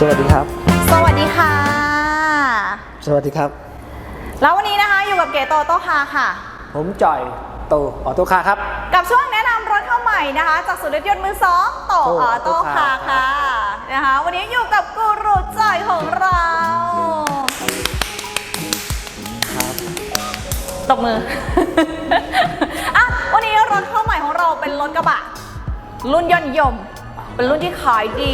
ดีครับ สวัสดีค่ะ สวัสดีครับ แล้ววันนี้นะคะอยู่กับเก๋โตโต้คาค่ะ ผมจ่อยโตออโต้คาร์ครับ กับช่วงแนะนำรถเข้าใหม่นะคะ จากศูนย์รถยนต์มือสองโตโตออโต้คา Auto Car ค่ะนะคะวันนี้อยู่กับกูรูจ่อยของเราครับตบมืออะวันนี้รถเข้าใหม่ของเราเป็นรถกระบะรุ่นยอดนิยม เป็นรุ่นที่ขายดี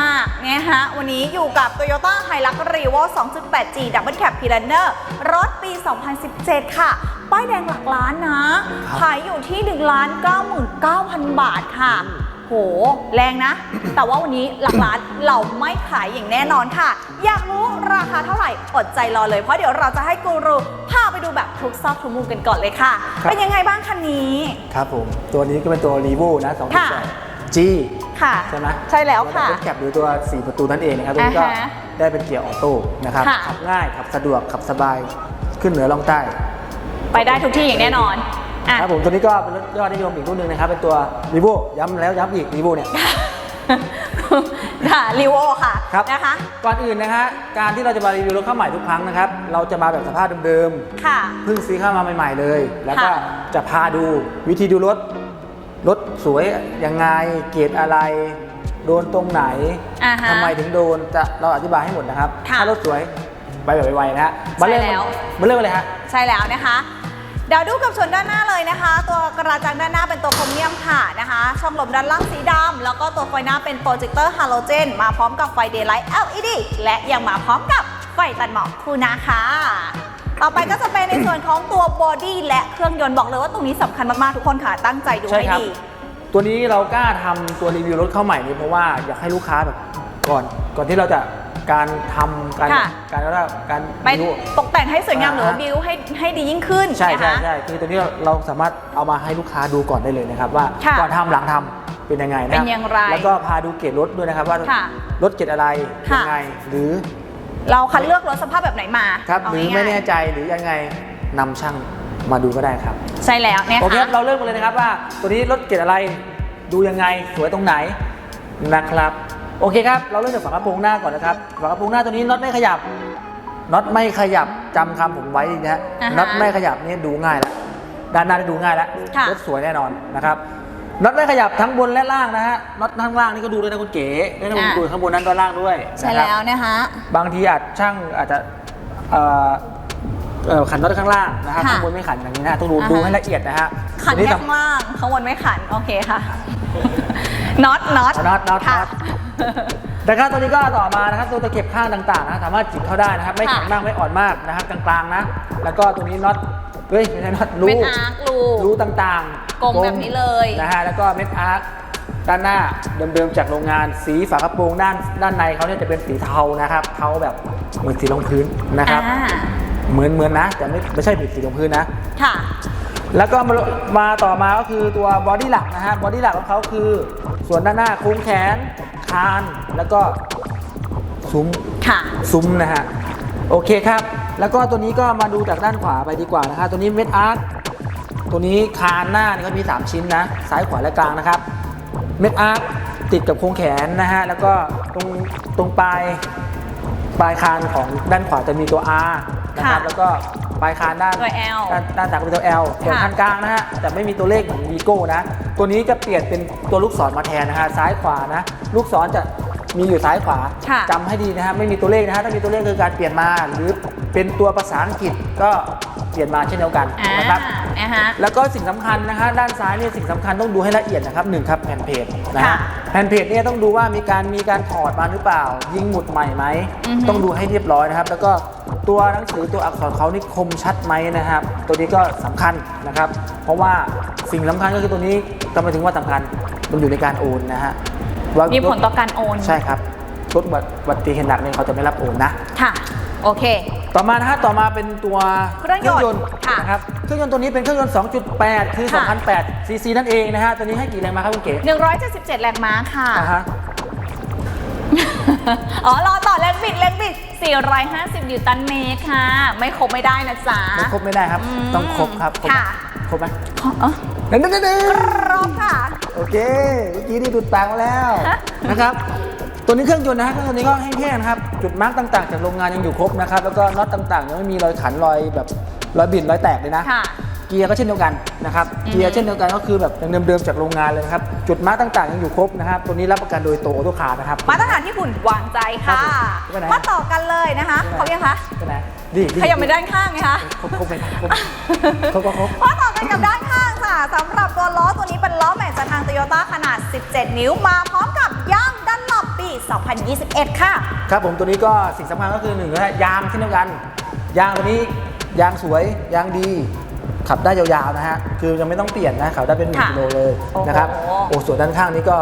มากๆนะฮะ วันนี้อยู่กับ Toyota Hilux Revo 2.8G Double Cab Planner รถปี 2017 ค่ะ ป้ายแดงหลักล้านนะครับขายอยู่ที่1ล้าน99,000 บาทค่ะ โห แรงนะ แต่ว่าวันนี้หลักล้านเราไม่ขายอย่างแน่นอนค่ะ อยากรู้ราคาเท่าไหร่ อดใจรอเลย เพราะเดี๋ยวเราจะให้กูรูพาไปดูแบบทุกซอกทุกมุมกันก่อนเลยค่ะครับเป็นยังไงบ้างคันนี้ ครับผม ตัวนี้ก็เป็นตัว r e v o นะค่ะ2.8 G ค่ะใช่ไหมใช่แล้วค่ะรถแคปหรือตัว 4 ประตูนั่นเองนะครับตัวนี้ก็อ่าฮะได้เป็นเกียร์ออโต้นะครับค่ะขับง่ายขับสะดวกขับสบายขึ้นเหนือล่องใต้ ไปได้ทุกที่อย่างแน่นอนอะครับผมตัวนี้ก็เป็นรถยอดนิยมอีกรุ่นหนึ่งนะครับ เป็นตัว r e v o ย้ำแล้วย้ำอีก r e v o เนี่ยค่ะรีโวค่ะครับนะคะก่อนอื่นนะฮะการที่เราจะมารีวิวรถเข้าใหม่ทุกครั้งนะครับ เราจะมาแบบสภาพเดิมๆค่ะเพิ่งซื้อเข้ามาใหม่ ๆ เลย แล้วก็ค่ะจะพาดูวิธีดูรถ รถสวยยังไงเกรดอะไร โดนตรงไหนอ่าฮะทำไมถึงโดนจะเราอธิบายให้หมดนะครับ ค่ะถ้ารถสวยไปแบบไวๆนะฮะมาเริ่มใช่แล้ว มาเริ่มกันเลยฮะ ใช่แล้วนะคะเดี๋ยวดูกับส่วนด้านหน้าเลยนะคะ ตัวกระจังด้านหน้าเป็นตัวโครเมียมค่ะนะคะ ช่องลมด้านล่างสีดำแล้วก็ตัวไฟหน้าเป็นโปรเจคเตอร์ฮาโลเจนมาพร้อมกับไฟเดย์ไลท์ LED และยังมาพร้อมกับไฟตัดหมอกคูนาค่ะ ต่อไปก็จะเป็นในส่วนของตัวบอดี้และเครื่องยนต์บอกเลยว่าตรงนี้สำคัญมากๆ ทุกคนค่ะตั้งใจดูใช่ให้ครับ ดี ตัวนี้เรากล้าทำตัวรีวิวรถเข้าใหม่นี้เพราะว่าอยากให้ลูกค้าแบบก่อน ก่อนที่เราจะการทำการค่ะ การเรียกว่าการไปดูตกแต่งให้สวยงามหรือว่าอ่าฮะ บิวให้ให้ดียิ่งขึ้นใช่นะใช่คะ ใช่คือตัวนี้เราเราสามารถเอามาให้ลูกค้าดูก่อนได้เลยนะครับ ว่าค่ะก่อนทำหลังทำเป็นยังไงนะเป็นอย่างไรแล้วก็พาดูเกรดรถด้วยนะครับว่าค่ะรถเกรดอะไรค่ะ ยังไง หรือ เราคัดเลือกรถสภาพแบบไหนมาครับเาหรือง่ายๆไม่แน่ใจหรือยังไงนำช่างมาดูก็ได้ครับ ใช่แล้วเนี่ยโอเคค่ะครับเราเริ่มกันเลยนะครับว่า ตัวนี้รถเกรดอะไรดูยังไงสวยตรงไหนนะครับ โอเคครับ เราเริ่มจากฝากระโปรงหน้าก่อนนะครับฝากระโปรงหน้าตัวนี้น็อตไม่ขยับน็อตไม่ขยับจำคำผมไว้ดีนะฮะอ่าฮะน็อตไม่ขยับเนี่ยดูง่ายแล้วด้านหน้านี่ดูง่ายแล้วค่ะรถสวยแน่นอนนะครับ น็อตไม่ขยับทั้งบนและล่างนะฮะน็อตข้างล่างนี่ก็ดูด้วยนะคุณเก๋ไม่ต้องดูข้างบนนั้นด้านล่างด้วยใช่นะครับแล้วนะคะบางทีอาจช่างอาจจะเอ่อเอ่อขันน็อตข้างล่างนะครับค่ะข้างบนไม่ขันอย่างนี้นะต้องดูอ่าฮะดูให้ละเอียดนะฮะขันอัแค่สำข้างล่างข้างบนไม่ขันโอเคค่ะน็อตน็อตน็อตน็อตค่ะน็อตนะครับตัวนี้ก็ต่อมานะครับตัวตะเข็บข้างต่างๆนะสามารถจิบเข้าได้นะครับ ไม่แข็งค่ะมากไม่อ่อนมากนะครับกลางๆนะ แล้วก็ตัวนี้น็อต เฮ้ยไม่ใช่น็อตรูเป็นอาร์ครูรูต่างๆกลมแบบนี้เลยนะฮะแล้วก็เม็ดอาร์คด้านหน้าเดิมๆจากโรงงานสีฝากระโปรงด้านด้านในเขาเนี่ยจะเป็นสีเทานะครับเทาแบบเหมือนสีรองพื้นนะครับอ่าเหมือนเหมือนนะ แต่ไม่ไม่ใช่ผิดสีรองพื้นนะค่ะแล้วก็มามาต่อมาก็คือตัวบอดี้หลักนะฮะบอดี้หลักของเขาคือ ส่วนด้านหน้าโค้งแขนคานแล้วก็ซุ้มค่ะซุ้มนะฮะโอเคครับ แล้วก็ตัวนี้ก็มาดูจากด้านขวาไปดีกว่านะฮะตัวนี้เม็ดอาร์ตตัวนี้คานหน้านี่ก็มี 3 ชิ้นนะซ้ายขวาและกลางนะครับเม็ดอาร์ตติดกับโครงแขนนะฮะแล้วก็ตรงตรงปลายปลายคานของด้านขวาจะมีตัว R นะครับค่ะแล้วก็ปลายคานด้านตัว L ด้านด้านต่างเป็นตัว L ส่วนค่ะคันกลางนะฮะแต่ไม่มีตัวเลขเหมือนวีโก้นะตัวนี้จะเปลี่ยนเป็นตัวลูกศรมาแทนนะฮะซ้ายขวานะลูกศรจะมีอยู่ซ้ายขวาค่ะจำให้ดีนะฮะไม่มีตัวเลขนะฮะถ้ามีตัวเลขคือการเปลี่ยนมาหรือ เป็นตัวภาษาอังกฤษก็เปลี่ยนมาเช่นเดียวกันอ่านะครับนะฮะแล้วก็สิ่งสำคัญนะฮะด้านซ้ายเนี่ยสิ่งสำคัญต้องดูให้ละเอียดนะครับหนึ่งครับแผ่นเพจนะค่ะฮะแผ่นเพจเนี่ยต้องดูว่ามีการมีการถอดมาหรือเปล่า ยิงหมุดใหม่ไหมอือฮึต้องดูให้เรียบร้อยนะครับ แล้วก็ตัวหนังสือตัวอักษรเขานี่คมชัดไหมนะครับ ตัวนี้ก็สำคัญนะครับ เพราะว่าสิ่งสำคัญก็คือตัวนี้ทำไมถึงว่าสำคัญมันอยู่ในการโอนนะฮะว่ามีผลต่อการโอนใช่ครับรถบัตรเหตุหนักเนี่ยเขาจะไม่รับโอนนะค่ะโอเค ต่อมานะฮะต่อมาเป็นตัวเครื่องยนต์ค่ะนะครับเครื่องยนต์ตัวนี้เป็นเครื่องยนต์ 2.8 คือ ค่ะ 2,008ซีซีนั่นเองนะฮะตัวนี้ให้กี่แรงม้าครับคุณเก๋177 แรงม้าค่ะ อ่าฮะ อ๋อ รอต่อแรงบิดแรงบิด 450 นิวตันเมตรค่ะ ไม่ครบไม่ได้นะจ๊ะ ไม่ครบไม่ได้ครับ อืมต้องครบครับรบค่ะ ครบไหมขอเออเด้นเด้นเด้นครบค่ะ โอเค เมื่อกี้นี่ดูดปากมาแล้วฮะนะครับ ตัวนี้เครื่องยนต์นะฮะเครื่องยนต์นี้ก็แห้งๆนะครับ จุดมาร์กต่างๆ จากโรงงานยังอยู่ครบนะครับ แล้วก็น็อตต่างๆยังไม่มีรอยขันรอยแบบรอยบิดรอยแตกเลยนะ ค่ะ เกียร์ก็เช่นเดียวกันนะครับ อืม เกียร์เช่นเดียวกันก็คือแบบยังเดิมๆจากโรงงานเลยนะครับ จุดมาร์กต่างๆยังอยู่ครบนะครับ ตัวนี้รับประกันโดยโตทุกคาร์นะครับ มาตรฐานที่หุ่นวางใจค่ะ ครับผมไปไหนมาต่อกันเลยนะคะเขายังคะใช่ไหมดีดีขยับไปด้านข้างไงคะ ครบครบไปครบครบครบครบ มาต่อกันกับด้านข้างค่ะสำหรับตัวล้อตัวนี้เป็นล้อแม็กจากทางโตโยต้าขนาด 17 นิ้วมาพร้อมกับย่างด้านหลับปี 2021 ค่ะ ครับผมตัวนี้ก็สิ่งสำคัญก็คือหนึ่งนะฮะยางเช่นเดียวกัน ยางตัวนี้ยางสวยยางดี ขับได้ยาวๆนะฮะคือยังไม่ต้องเปลี่ยนนะขับได้เป็นหนึ่งค่ะกิโลเลยโอ้โห นะครับโอ้ส่วนด้านข้างนี้ก็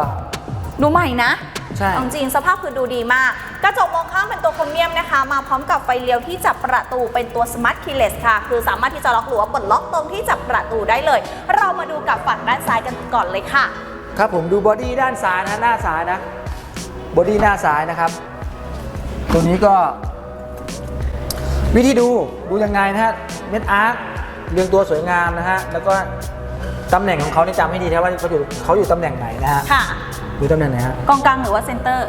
ดูใหม่นะใช่ เอาจริงสภาพคือดูดีมาก กระจกมองข้างเป็นตัวโครเมียมนะคะ มาพร้อมกับไฟเลี้ยวที่จับประตูเป็นตัว Smart Keyless ค่ะ คือสามารถที่จะล็อกหรือว่าปลดล็อกตรงที่จับประตูได้เลย เรามาดูกับฝั่งด้านซ้ายกันก่อนเลยค่ะ ครับผมดูบอดี้ด้านซ้ายนะหน้าซ้ายนะ บอดี้หน้าซ้ายนะครับ ตัวนี้ก็ วิธีดูดูยังไงนะฮะเม็ดอาร์คเรียงตัวสวยงามนะฮะแล้วก็ตำแหน่งของเขานี่จำให้ดีนะว่าเขาอยู่เขาอยู่ตำแหน่งไหนนะฮะค่ะอยู่ตำแหน่งไหนฮะกองกลางหรือว่าเซนเตอร์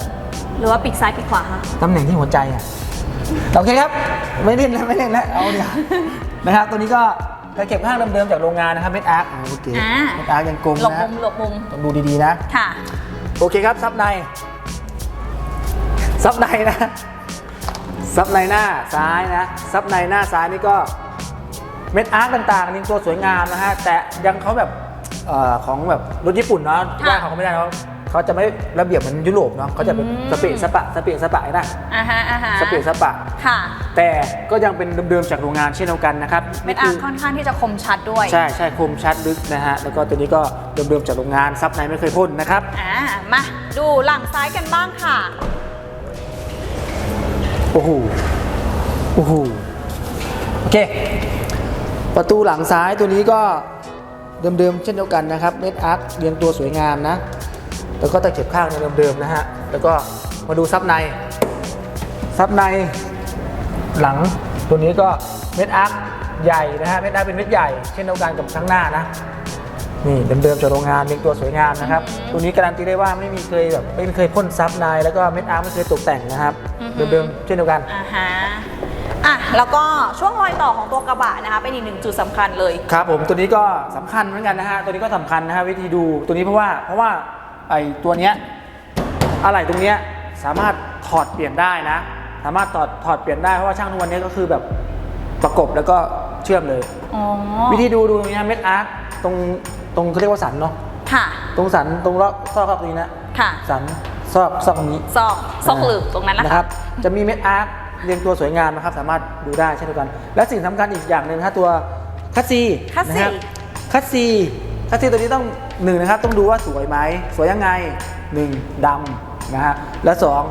หรือว่าปีกซ้ายปีกขวาคะตำแหน่งที่หัวใจอะโอเคครับ ไม่เล่นแล้วไม่เล่นแล้วเอาเดี๋ยวนะครับตัวนี้ก็ตะเก็บข้างเดิมๆจากโรงงานนะครับเม็ดอาร์คโอเคอ่าเม็ดอาร์คยังกลมหลบนะมุมหลบมุมต้องดูดีๆนะค่ะโอเคครับซับใน ซับในนะซับในหน้าซ้ายนะซับในหน้าซ้ายนี่ก็เม็ดอาร์ตต่างๆนี่ตัวสวยงามนะฮะแต่ยังเขาแบบเอ่อของแบบรถญี่ปุ่นเนาะค่ะว่าเขาก็ไม่ได้เนาะเขาจะไม่ระเบียบเหมือนยุโรปเนาะเขาจะเป็นอืม สเปะสปะสเปะสปะนะอ่าฮะอ่าฮะสเปะสปะ ค่ะ แต่ก็ยังเป็นเดิมๆจากโรงงานเช่นเดียวกันนะครับเม็ดอาร์ค่อนข้างที่จะคมชัดด้วยใช่ใช่คมชัดลึกนะฮะแล้วก็ตัวนี้ก็เดิมๆจากโรงงานซับในไม่เคยพ่นนะครับ อ่ามาดูหลังซ้ายกันบ้างค่ะ โอ้โห โอ้โห โอเค ประตูหลังซ้ายตัวนี้ก็เดิมๆเช่นเดียวกันนะครับ เม็ดอาร์คเรียงตัวสวยงามนะ แล้วก็ตะเข็บข้างในเดิมๆนะฮะ แล้วก็มาดูซับใน ซับในหลังตัวนี้ก็เม็ดอาร์คใหญ่นะฮะ เม็ดอาร์คเป็นเม็ดใหญ่เช่นเดียวกันกับข้างหน้านะนี่เดิมๆจากโรงงานเรียงตัวสวยงามนะครับอืมตัวนี้การันตีได้ว่าไม่มีเคยแบบไม่เคยพ่นซับในแล้วก็เม็ดอาร์คไม่เคยตกแต่งนะครับอือฮึ เดิมๆเช่นเดียวกัน อ่าฮะอะแล้วก็ช่วงรอยต่อของตัวกระบะนะคะเป็นอีกหนึ่งจุดสำคัญเลย ครับผมตัวนี้ก็สำคัญเหมือนกันนะฮะตัวนี้ก็สำคัญนะฮะวิธีดูตัวนี้เพราะว่าเพราะว่าไอ้ตัวเนี้ยอะไรตรงเนี้ยสามารถถอดเปลี่ยนได้นะ สามารถถอดถอดเปลี่ยนได้เพราะว่าช่างทุกวันนี้ก็คือแบบประกบแล้วก็เชื่อมเลย อ๋อวิธีดูดูตรงนี้นะเม็ดอาร์คตรงตรงเขาเรียกว่าสันเนาะค่ะ ตรงสันตรงรอบซอกตรงนี้นะค่ะ สัน ซอกซอกตรงนี้ซอกซอกหลืบตรงนั้นแหละนะคค่ะรับ จะมีเม็ดอาร์คเรียงตัวสวยงามนะครับ สามารถดูได้เช่นเดียวกัน และสิ่งสำคัญอีกอย่างหนึ่งนะครับตัวคัสซีคัสซีนะครับคัสซีคัสซีตัวนี้ต้องหนึ่งนะครับ ต้องดูว่าสวยไหมสวยยังไงหนึ่งดำนะฮะและสอง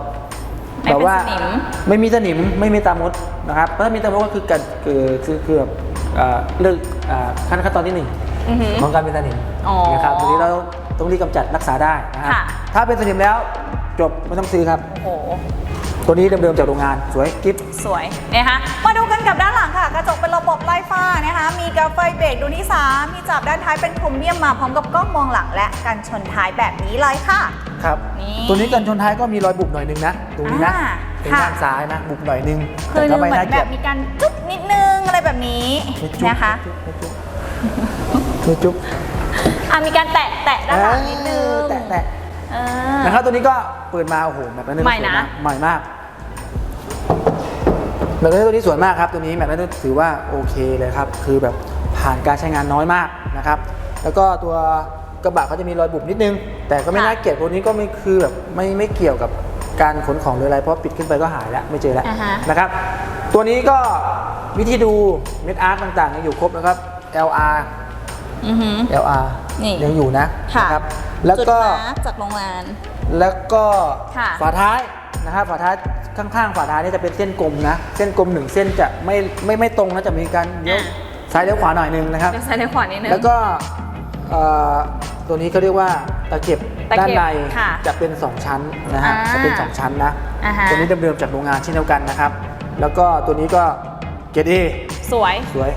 ไม่แบบเป็นว่าสนิมไม่มีสนิมไม่มีตามดนะครับเพราะถ้ามีตามดก็คือการคือคือคือแบบเอ่อเลิกอ่าขั้นขั้นตอนที่หนึ่งอือหือของการเป็นสนิมอ๋อนะครับตัวนี้เรา ต้องรีบกำจัดรักษาได้นะครับค่ะ ถ้าเป็นสนิมแล้วจบไม่ต้องซื้อครับ โอ้โห ตัวนี้เดิมๆจากโรงงานสวยกิ๊บสวยนะคะมาดูกันกับด้านหลังค่ะ กระจกเป็นระบบไล่ฟ้านะคะมีกราไฟเบรกดูนิสามีจับด้านท้ายเป็นโครเมียมมาพร้อมกับกล้องมองหลังและกันชนท้ายแบบนี้เลยค่ะ ครับ นี่ตัวนี้กันชนท้ายก็มีรอยบุบหน่อยนึงนะตรงนี้นะอ่าตรงค่ะ ด้านซ้ายนะบุบหน่อยนึงคือแต่ก็เหมืไม่อนน่าแบเกลียบดมีการจุ๊บนิดนึงอะไรแบบนี้จุ๊บนะคะจุ๊บจุ๊บ อะมีการแตะแตะด้านหลังนิดนึงแตะแตะเออ นะครับตัวนี้ก็เปิดมาโอ้โหแบบนั้นใหม่นะ ใหม่มากแบบนั้นตัวนี้สวยมากครับตัวนี้แบบนั้นถือว่าโอเคเลยครับ คือแบบผ่านการใช้งานน้อยมากนะครับ แล้วก็ตัวกระบะเขาจะมีรอยบุบนิดนึง แต่ก็ไม่น่าเกลียดตัวนี้ก็ไม่คือแบบไม่ไม่เกี่ยวกับการขนของหรืออะไรเพราะปิดขึ้นไปก็หายแล้วไม่เจอแล้วอ่าฮะ นะครับ ตัวนี้ก็วิธีดูเม็ดอาร์ตต่างๆยังอยู่ครบนะครับ LR อือหือ LR นี่ยังอยู่นะค่ะ นะครับแล้วก็จุดมาร์คจากโรงงาน แล้วก็ค่ะ ฝาท้ายนะครับฝาท้ายข้างๆฝาท้ายนี่จะเป็นเส้นกลมนะเส้นกลมหนึ่งเส้นจะไม่ไม่ไม่ตรงนะจะมีการเลี้ยวอ่าซ้ายเลี้ยวขวาหน่อยหนึงนะครับ เดี๋ยวซ้ายเดี๋ยวขวานิดนึง แล้วก็เอ่อตัวนี้เขาเรียกว่าตะเข็บตะเข็บด้านในค่ะจะเป็น 2 ชั้นนะฮะอ่าจะเป็น 2 ชั้นนะอ่าฮะ ตัวนี้เดิมๆจากโรงงานเช่นเดียวกันนะครับ แล้วก็ตัวนี้ก็เกรดเอสวย สวย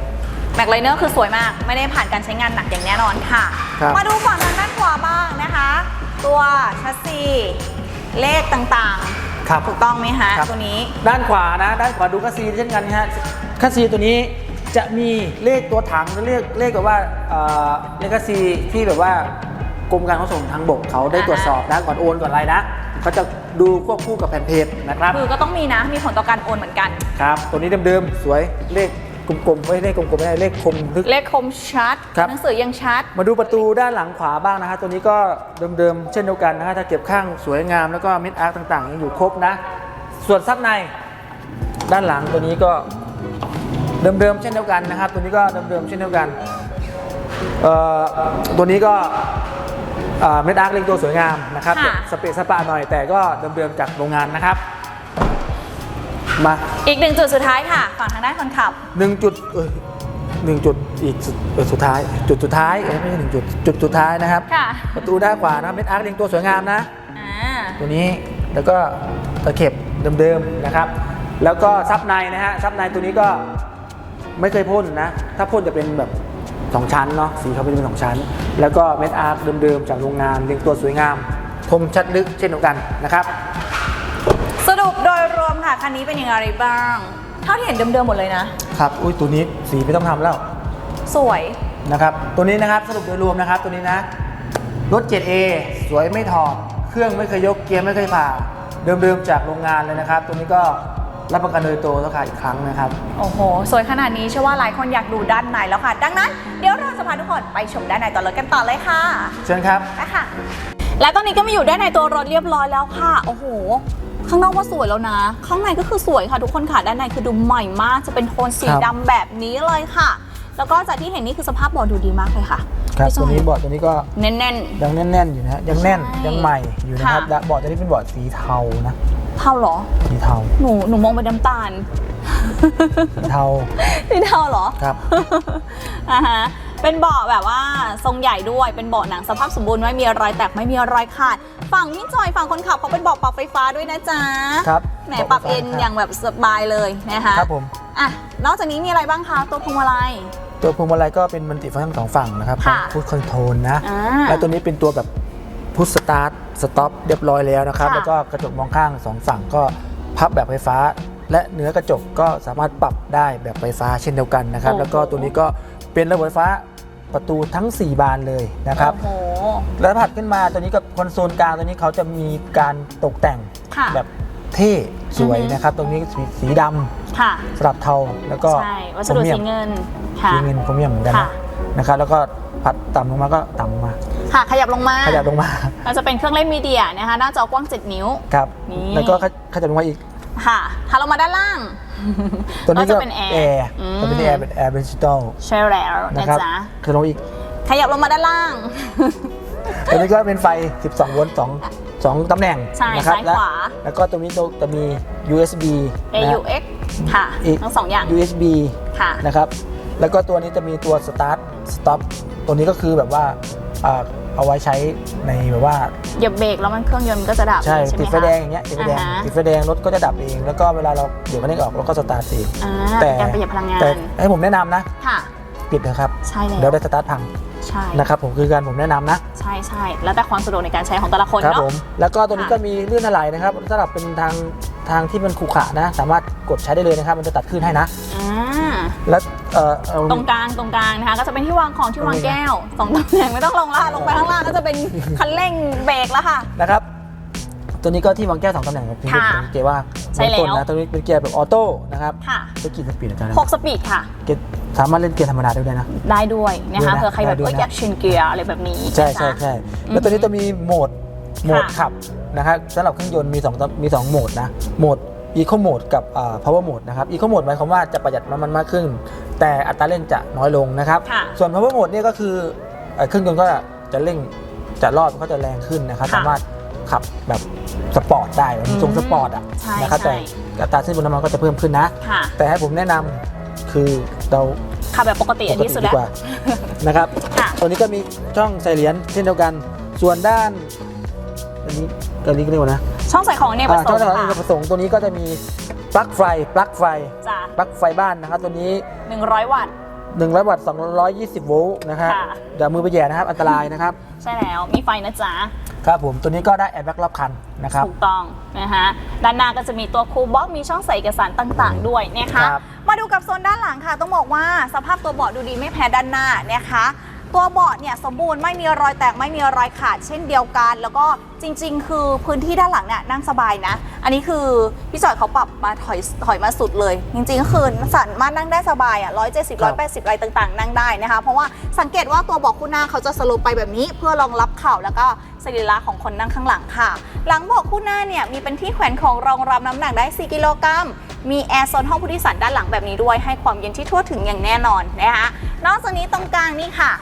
แม็กไลเนอร์คือสวยมาก ไม่ได้ผ่านการใช้งานหนักอย่างแน่นอนค่ะ ครับ มาดูฝั่งทางด้านขวาบ้างนะคะ ตัวชัสซีเลขต่างครับ ๆ ถูกต้องไหมฮะ ครับ ตัวนี้ ด้านขวานะ ด้านขวาดูคัสซีเช่นกันนะฮะคัสซีตัวนี้จะมีเลขตัวถังหรือเลขเลขแบบว่าเอ่อเลขคัสซีที่แบบว่ากรมการขนส่งทางบกเขาได้อ่าฮะตรวจสอบนะก่อนโอนก่อนอะไรนะเขาจะดูควบคู่กับแผ่นเพจนะครับ คือก็ต้องมีนะ มีผลต่อการโอนเหมือนกัน ครับ ตัวนี้เดิมๆ สวยเลข กลมๆไม่เลขกลมๆไม่ได้เลขคมลึก เลขคมชัด ครับ หนังสือยังชัด มาดูประตูด้านหลังขวาบ้างนะฮะตัวนี้ก็เดิมๆเช่นเดียวกันนะฮะถ้าเก็บข้างสวยงามแล้วก็มิดอาร์ต่างๆยังอยู่ครบนะ ส่วนซับใน ด้านหลังตัวนี้ก็เดิมๆเช่นเดียวกันนะครับ ตัวนี้ก็เดิมๆเช่นเดียวกันเอ่อตัวนี้ก็เม็ดอาร์เล็งตัวสวยงามนะครับค่ะ สเปซสปาหน่อยแต่ก็เดิมๆจากโรงงานนะครับ มาอีกหนึ่งจุดสุดท้ายค่ะ ฝั่งทางด้านคนขับ หนึ่งจุดเอ้ยหนึ่งจุดอีกสุดเออสุดท้าย จุดสุดท้ายเอ้ยไม่ใช่หนึ่งจุดจุดสุดท้ายนะครับ ค่ะ ประตูด้านขวานะเม็ดอาร์คเรียงตัวสวยงามนะ อ่า ตัวนี้แล้วก็ตะเข็บเดิมๆนะครับ แล้วก็ซับในนะฮะซับในตัวนี้ก็ไม่เคยพ่นนะ ถ้าพ่นจะเป็นแบบสองชั้นเนาะสีเขาเป็นสองชั้น แล้วก็เม็ดอาร์คเดิมๆจากโรงงานเรียงตัวสวยงามคมชัดลึกเช่นเดียวกันนะครับ สรุปโดยรวม ค่ะ คันนี้เป็นอย่างไรบ้าง เท่าที่เห็นเดิมๆหมดเลยนะ ครับ อุ้ยตัวนี้สีไม่ต้องทำแล้ว สวย นะครับ ตัวนี้นะครับสรุปโดยรวมนะครับ ตัวนี้นะ รถ 7A สวยไม่ถอด เครื่องไม่เคยยก เกียร์ไม่เคยผ่า เดิมๆจากโรงงานเลยนะครับ ตัวนี้ก็รับประกันโดยโตราคาอีกครั้งนะครับ โอ้โห สวยขนาดนี้เชื่อว่าหลายคนอยากดูด้านในแล้วค่ะ ดังนั้นเดี๋ยวเราจะพาทุกคนไปชมด้านในต่อเลยกันต่อเลยค่ะ เชิญครับ ไปค่ะ และตอนนี้ก็มาอยู่ด้านในตัวรถเรียบร้อยแล้วค่ะ โอ้โห ข้างนอกว่าสวยแล้วนะ ข้างในก็คือสวยค่ะทุกคนค่ะ ด้านในคือดูใหม่มาก จะเป็นโทนสีครับ ดำแบบนี้เลยค่ะ แล้วก็จากที่เห็นนี่คือสภาพเบาะดูดีมากเลยค่ะครับพี่จตัอวยนี้เบาะตัวนี้ก็แน่น ยังแน่นๆอยู่นะฮะยังแน่นใช่ยังใหม่อยู่นะครับค่ะ และเบาะตัวนี้เป็นเบาะสีเทานะๆ เท่าเหรอ สีเทาหนูหนูมองเป็นน้ำตาล สีเทาสีเทาเหรอ ครับ อ่าฮะ เป็นเบาะแบบว่าทรงใหญ่ด้วย เป็นเบาะหนังสภาพสมบูรณ์ไม่มีรอยแตกไม่มีรอยขาด ฝั่งพี่จอยฝั่งคนขับเขาเป็นเบาะปรับไฟฟ้าด้วยนะจ๊ะครับแหมปรับเอนอย่างแบบสบายเลยนะคะครับผมอะนอกจากนี้มีอะไรบ้างคะตัวพวงมาลัยตัวพวงมาลัยก็เป็นมันติฟังก์ชันสองฝั่งนะครับค่ะพุทคอนโทรลนะอ่าแล้วตัวนี้เป็นตัวแบบพุทสตาร์ทสต็อปเรียบร้อยแล้วนะครับค่ะแล้วก็กระจกมองข้างสองฝั่งก็พับแบบไฟฟ้า และเนื้อกระจกก็สามารถปรับได้แบบไฟฟ้าเช่นเดียวกันนะครับ แล้วก็ตัวนี้ก็เป็นระบบไฟฟ้า ประตูทั้ง 4 บานเลยนะครับ โอ้โห แล้วถัดขึ้นมาตัวนี้กับคอนโซลกลางตัวนี้เขาจะมีการตกแต่งค่ะแบบเท่สวยอือฮึ นะครับ ตรงนี้สีสีดำค่ะสลับเทาแล้วก็ใช่ วัสดุโครเมียสีมเงิน ค่ะ สีเงินโครเมียมเหมือนกันค่ะ นะนะครับแล้วก็พัดต่ำลงมาก็ต่ำลงมาค่ะ ขยับลงมาขยับลงมาเราจะเป็นเครื่องเล่นมีเดียนะคะ หน้าจอกว้าง 7 นิ้ว ครับ นี่ แล้วก็ขยับลงมาอีก ค่ะ ถ้าลงมาด้านล่าง ตัวนี้ก็ก็จะเป็นแอแอร์ร์อืมตัวนี้แอร์เป็นแอร์ดิจิตอลใช่แล้วนะนะครับจ๊ะขยับลงอีก ขยับลงมาด้านล่าง ตัวนี้ก็เป็นไฟ 12 โวลต์2 2ตำแหน่งใช่นะครับซ้ายและขวา แล้วก็ตรงนี้จะมี USB นะฮะ AUX ค่ะ อีก ทั้งสองอย่าง USB ค่ะ นะครับ แล้วก็ตัวนี้จะมีตัว Start Stop ตัวนี้ก็คือแบบว่าอ่า เอาไว้ใช้ในแบบว่าเหยียบเบรกแล้วมันเครื่องยนต์มันก็จะดับใช่ใช่ไหมติดไฟคะแดงอย่างเงี้ยติดไฟแดงอ่าฮะติดไฟแดงรถก็จะดับเอง แล้วก็เวลาเราเดี๋ยวคันเร่งออกเราก็สตาร์ทเองอ่าแต่เป็นการประหยัดพลังงานแต่ให้ผมแนะนำนะค่ะปิดเถอะครับใช่แล้วเดี๋ยวได้สตาร์ทพังใช่นะครับผมคือการผมแนะนำนะ ใช่ใช่แล้วแต่ความสะดวกในการใช้ของแต่ละคนครับเนาะผมแล้วก็ตัวนี้ค่ะก็มีเลื่อนอะไรนะครับสำหรับเป็นทางทางที่มันขรุขระนะ สามารถกดใช้ได้เลยนะครับ มันจะตัดขึ้นให้นะอ่า แล้วเอ่อเอา ตรงกลางตรงกลางนะคะ ก็จะเป็นที่วางของที่วางแก้วสองตำแหน่งไม่ต้องลงละลงไปข้างล่างก็จะเป็นคันเร่งเบรกแล้วค่ะ นะครับ ตัวนี้ก็ที่วางแก้วสองตำแหน่งครับที่ค่ะผมเกียร์ว่าใช่แล้วเบื้องต้นนะตัวนี้เป็นเกียร์แบบออโต้นะครับค่ะจะกี่สปีดอาจารย์6สปีดค่ะ เกียร์สามารถเล่นเกียร์ธรรมดาได้ด้วยนะ ได้ด้วยนะคะด้วยนะเผื่อใครแบบได้ด้วยเอ้ยนะอยากชินเกียร์อะไรแบบนี้ใช่นะใช่จ๊ะ ใช่แล้วตัวนี้จะมีโหมดโหมดค่ะ ขับนะครับสำหรับเครื่องยนต์มี2ตมีสองโหมดนะโหมด Eco Mode กับอ่า Power Mode นะครับ Eco Mode หมายความว่าจะประหยัดน้ำมันมากขึ้น แต่อัตราเร่งจะน้อยลงนะครับค่ะส่วน Power Mode เนี่ยก็คือเอ่อเครื่องยนต์ก็จะเร่งจะรอบก็จะแรงขึ้นนะครับค่ะสามารถขับแบบสปอร์ตได้แบบทรงสปอร์ตอะใช่นะครับใช่แต่อัตราสิ้นเปลืองน้ำมันก็จะเพิ่มขึ้นนะค่ะแต่ให้ผมแนะนำคือเราขับแบบปกติปอันกที่ติสุดดีแล้วกว่านะครับค่ะตัวนี้ก็มีช่องใส่เหรียญเช่นเดียวกัน ส่วนด้านอันนี้ อันนี้ก็เรียกว่านะช่องใส่ของเนี่ยประอ่าสช่องงใส่ค์ของค่ะ เอกประสงค์ตัวนี้ก็จะมีปลั๊กไฟปลั๊กไฟจ้ะ ปลั๊กไฟบ้านนะครับตัวนี้100วัตต์ 100 วัตต์220 โวลต์นะครับค่ะอย่ามือไปแหย่นะครับ อันตรายนะครับ ใช่แล้วมีไฟนะจ๊ะ ครับผมตัวนี้ก็ได้แอร์แบ็กรอบคันนะครับ ถูกต้องนะคะด้านหน้าก็จะมีตัวคูลบ็อกมีช่องใส่เอกสารต่างๆ ด้วยนะคะ ครับมาดูกับโซนด้านหลังค่ะ ต้องบอกว่าสภาพตัวเบาะดูดีไม่แพ้ด้านหน้านะคะ ตัวเบาะเนี่ยสมบูรณ์ไม่มีรอยแตกไม่มีรอยขาดเช่นเดียวกัน แล้วก็จริง ๆ คือพื้นที่ด้านหลังเนี่ยนั่งสบายนะ อันนี้คือพี่จอยเขาปรับมาถอยถอยมาสุดเลย จริงๆก็คือสามารถนั่งได้สบายอะร้อยเจ็ดสิบร้อยแปดสิบอะไรต่างๆ นั่งได้นะคะ เพราะว่าสังเกตว่าตัวเบาะคู่หน้าเขาจะสโลปไปแบบนี้ เพื่อรองรับเข่าแล้วก็สรีระของคนนั่งข้างหลังค่ะ หลังเบาะคู่หน้าเนี่ยมีเป็นที่แขวนของรองรับน้ำหนักได้ 4 กิโลกรัมมีแอร์โซนห้องผู้โดยสารด้านหลังแบบนี้ด้วยให้ความเย็นที่ทั่วถึงอย่างแน่นอนนะคะนอกจากนี้ตรงกลางนี่ค่ะ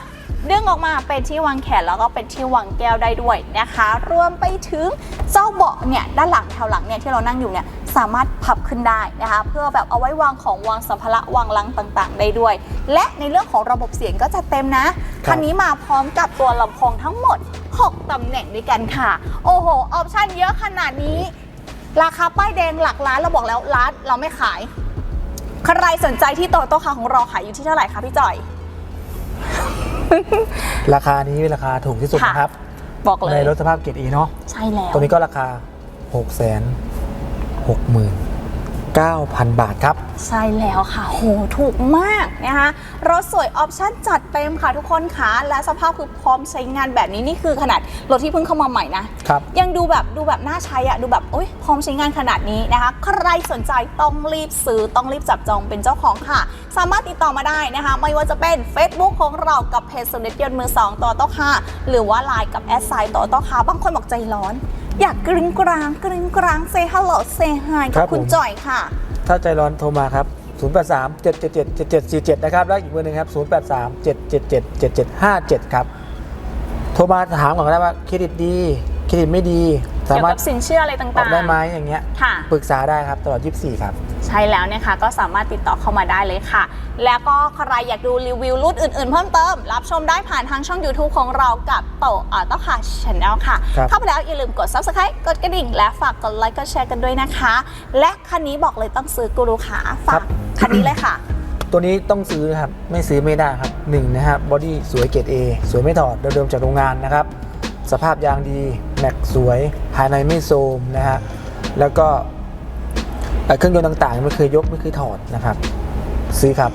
ดึงออกมาเป็นที่วางแขนแล้วก็เป็นที่วางแก้วได้ด้วยนะคะ รวมไปถึงเจ้าเบาะเนี่ยด้านหลังแถวหลังเนี่ยที่เรานั่งอยู่เนี่ยสามารถพับขึ้นได้นะคะ เพื่อแบบเอาไว้วางของวางสัมภาระวางลังต่างๆ ได้ด้วย และในเรื่องของระบบเสียงก็จะเต็มนะคันนี้มาพร้อมกับตัวลำโพงทั้งหมด 6 ตำแหน่งด้วยกันค่ะ โอ้โห ออปชั่นเยอะขนาดนี้ ราคาป้ายแดงหลักล้านเราบอกแล้วร้านเราไม่ขาย ใครสนใจที่โตโต้คาของเราขายอยู่ที่เท่าไหร่คะพี่จอย ราคานี้เป็นราคาถูกที่สุดค่ะ นะครับ บอกเลในยรถสภาพเกียรติเนาะใช่แล้ว ตัวนี้ก็ราคา 6 6 6 9 0 0 0 บาทครับ ใช่แล้วค่ะ โห ถูกมากนะคะ รถสวยออปชั่นจัดเต็มค่ะทุกคนค่ะ และสภาพคือพร้อมใช้งานแบบนี้ นี่คือขนาดรถที่เพิ่งเข้ามาใหม่นะ ครับ ยังดูแบบดูแบบน่าใช้อะดูแบบโอ้ยพร้อมใช้งานขนาดนี้นะคะ ใครสนใจต้องรีบซื้อต้องรีบจับจองเป็นเจ้าของค่ะ สามารถติดต่อมาได้นะคะ ไม่ว่าจะเป็น Facebook ของเรากับเพจสมเด็จยนต์มือสองต่อโต้ค่ะ หรือว่าไลน์กับแอดไซน์ต่อโต้ค่ะบางคนบอกใจร้อน อยากกริ้งกรางกริ้งกราง say hello say hi ครักับบคุณผมจอยค่ะ ถ้าใจร้อนโทรมาครับ 083 777 7747 นะครับ แล้วอีกเบอร์หนึงครับ 083 777 7757 ครับ โทรมาถามก่อนก็ได้ว่าเครดิตดีเค รดิตไม่ดี สาเกี่ยวมารถกับสินเชื่ออะไรต่างออกๆได้ไหมอย่างเงี้ยค่ะ ปรึกษาได้ครับตลอด 24 ครับใช่แล้วนะคะก็สามารถติดต่อเข้ามาได้เลยค่ะ แล้วก็ใครอยากดูรีวิวรุ่นอื่น ๆ เพิ่มเติม รับชมได้ผ่านทางช่อง YouTube ของเรากับโตอ่าต้อค่ะช n แนลค่ะ ครับ เข้าไปแล้วอย่าลืมกด Subscribe กดกระดิ่ง และฝากกดไลค์กดแชร์กันด้วยนะคะ และคันนี้บอกเลยต้องซื้อกูรูขาฝากคันนี้เลยค่ะ ตัวนี้ต้องซื้อนะครับ ไม่ซื้อไม่ได้ครับหนึ่งนะครับบอดี้สวยเกรด A สวยไม่ถอดเดิมๆจากโรงงานนะครับ สภาพยางดี แม็กสวย ภายในไม่โทรมนะฮะ แล้วก็เอ่อเครื่องยนต์ต่างๆไม่เคยยกไม่เคยถอดนะครับ ซื้อครับ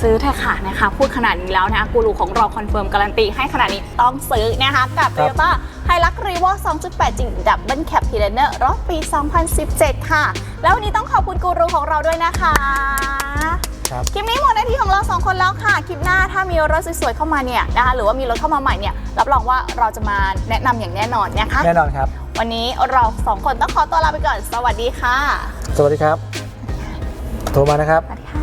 ซื้อเถอะค่ะนะคะ พูดขนาดนี้แล้วนะคะกูรูของเราคอนเฟิร์มการันตีให้ขนาดนี้ต้องซื้อนะคะ กับครับ Toyota Hilux Revo 2.8 จริงดับเบิลแคปทีเลเนอร์รอบปี 2017 ค่ะ แล้ววันนี้ต้องขอบคุณกูรูของเราด้วยนะคะ ครับ คลิปนี้หมดหน้าที่ของเราสองคนแล้วค่ะ คลิปหน้าถ้ามีรถสวยๆเข้ามาเนี่ยนะคะ หรือว่ามีรถเข้ามาใหม่เนี่ย รับรองว่าเราจะมาแนะนำอย่างแน่นอนนะคะ แน่นอนครับ วันนี้เราสองคนต้องขอตัวลาไปก่อน สวัสดีค่ะสวัสดีครับ โทรมานะครับ สวัสดี